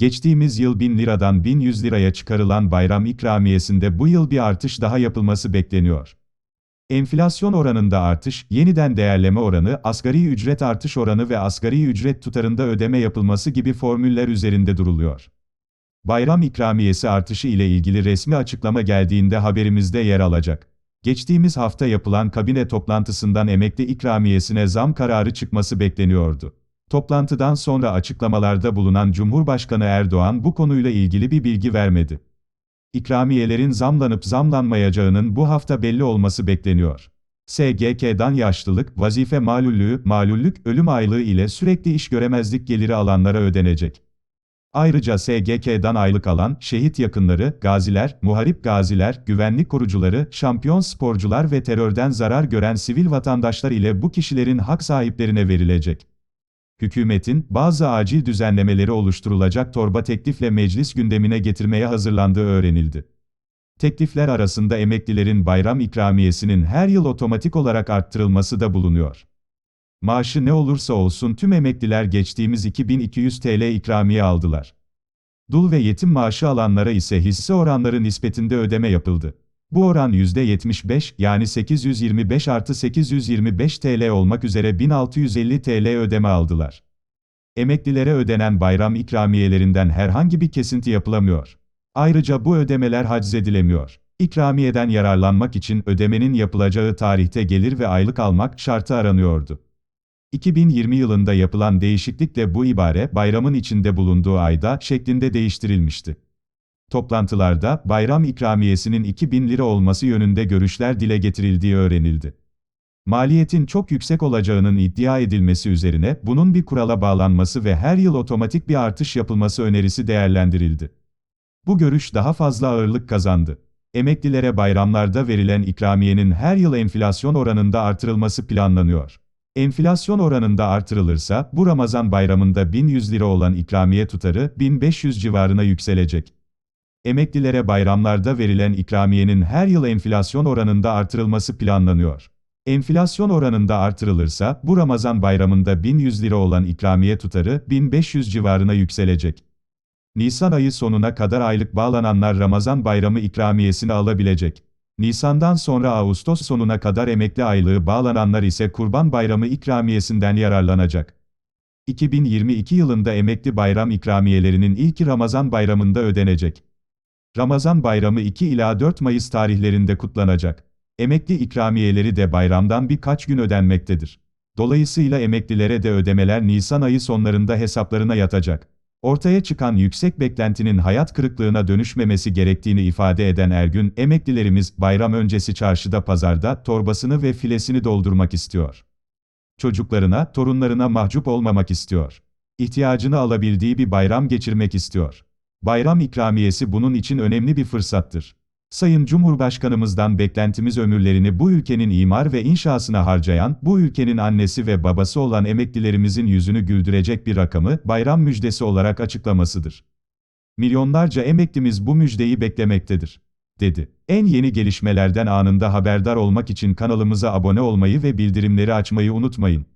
Geçtiğimiz yıl 1000 liradan 1100 liraya çıkarılan bayram ikramiyesinde bu yıl bir artış daha yapılması bekleniyor. Enflasyon oranında artış, yeniden değerleme oranı, asgari ücret artış oranı ve asgari ücret tutarında ödeme yapılması gibi formüller üzerinde duruluyor. Bayram ikramiyesi artışı ile ilgili resmi açıklama geldiğinde haberimizde yer alacak. Geçtiğimiz hafta yapılan kabine toplantısından emekli ikramiyesine zam kararı çıkması bekleniyordu. Toplantıdan sonra açıklamalarda bulunan Cumhurbaşkanı Erdoğan bu konuyla ilgili bir bilgi vermedi. İkramiyelerin zamlanıp zamlanmayacağının bu hafta belli olması bekleniyor. SGK'dan yaşlılık, vazife malullüğü, malullük, ölüm aylığı ile sürekli iş göremezlik geliri alanlara ödenecek. Ayrıca SGK'dan aylık alan, şehit yakınları, gaziler, muharip gaziler, güvenlik korucuları, şampiyon sporcular ve terörden zarar gören sivil vatandaşlar ile bu kişilerin hak sahiplerine verilecek. Hükümetin, bazı acil düzenlemeleri oluşturulacak torba teklifle meclis gündemine getirmeye hazırlandığı öğrenildi. Teklifler arasında emeklilerin bayram ikramiyesinin her yıl otomatik olarak arttırılması da bulunuyor. Maaşı ne olursa olsun tüm emekliler geçtiğimiz 2200 TL ikramiye aldılar. Dul ve yetim maaşı alanlara ise hisse oranları nispetinde ödeme yapıldı. Bu oran %75 yani 825 artı 825 TL olmak üzere 1650 TL ödeme aldılar. Emeklilere ödenen bayram ikramiyelerinden herhangi bir kesinti yapılamıyor. Ayrıca bu ödemeler haczedilemiyor. İkramiyeden yararlanmak için ödemenin yapılacağı tarihte gelir ve aylık almak şartı aranıyordu. 2020 yılında yapılan değişiklikle bu ibare bayramın içinde bulunduğu ayda şeklinde değiştirilmişti. Toplantılarda bayram ikramiyesinin 2000 lira olması yönünde görüşler dile getirildiği öğrenildi. Maliyetin çok yüksek olacağının iddia edilmesi üzerine bunun bir kurala bağlanması ve her yıl otomatik bir artış yapılması önerisi değerlendirildi. Bu görüş daha fazla ağırlık kazandı. Emeklilere bayramlarda verilen ikramiyenin her yıl enflasyon oranında artırılması planlanıyor. Enflasyon oranında artırılırsa bu Ramazan bayramında 1100 lira olan ikramiye tutarı 1500 civarına yükselecek. Emeklilere bayramlarda verilen ikramiyenin her yıl enflasyon oranında artırılması planlanıyor. Enflasyon oranında artırılırsa bu Ramazan bayramında 1100 lira olan ikramiye tutarı 1500 civarına yükselecek. Nisan ayı sonuna kadar aylık bağlananlar Ramazan bayramı ikramiyesini alabilecek. Nisan'dan sonra Ağustos sonuna kadar emekli aylığı bağlananlar ise Kurban Bayramı ikramiyesinden yararlanacak. 2022 yılında emekli bayram ikramiyelerinin ilki Ramazan bayramında ödenecek. Ramazan bayramı 2 ila 4 Mayıs tarihlerinde kutlanacak. Emekli ikramiyeleri de bayramdan birkaç gün ödenmektedir. Dolayısıyla emeklilere de ödemeler Nisan ayı sonlarında hesaplarına yatacak. Ortaya çıkan yüksek beklentinin hayat kırıklığına dönüşmemesi gerektiğini ifade eden Ergün, emeklilerimiz bayram öncesi çarşıda pazarda torbasını ve filesini doldurmak istiyor. Çocuklarına, torunlarına mahcup olmamak istiyor. İhtiyacını alabildiği bir bayram geçirmek istiyor. Bayram ikramiyesi bunun için önemli bir fırsattır. Sayın Cumhurbaşkanımızdan beklentimiz ömürlerini bu ülkenin imar ve inşasına harcayan, bu ülkenin annesi ve babası olan emeklilerimizin yüzünü güldürecek bir rakamı bayram müjdesi olarak açıklamasıdır. Milyonlarca emeklimiz bu müjdeyi beklemektedir, dedi. En yeni gelişmelerden anında haberdar olmak için kanalımıza abone olmayı ve bildirimleri açmayı unutmayın.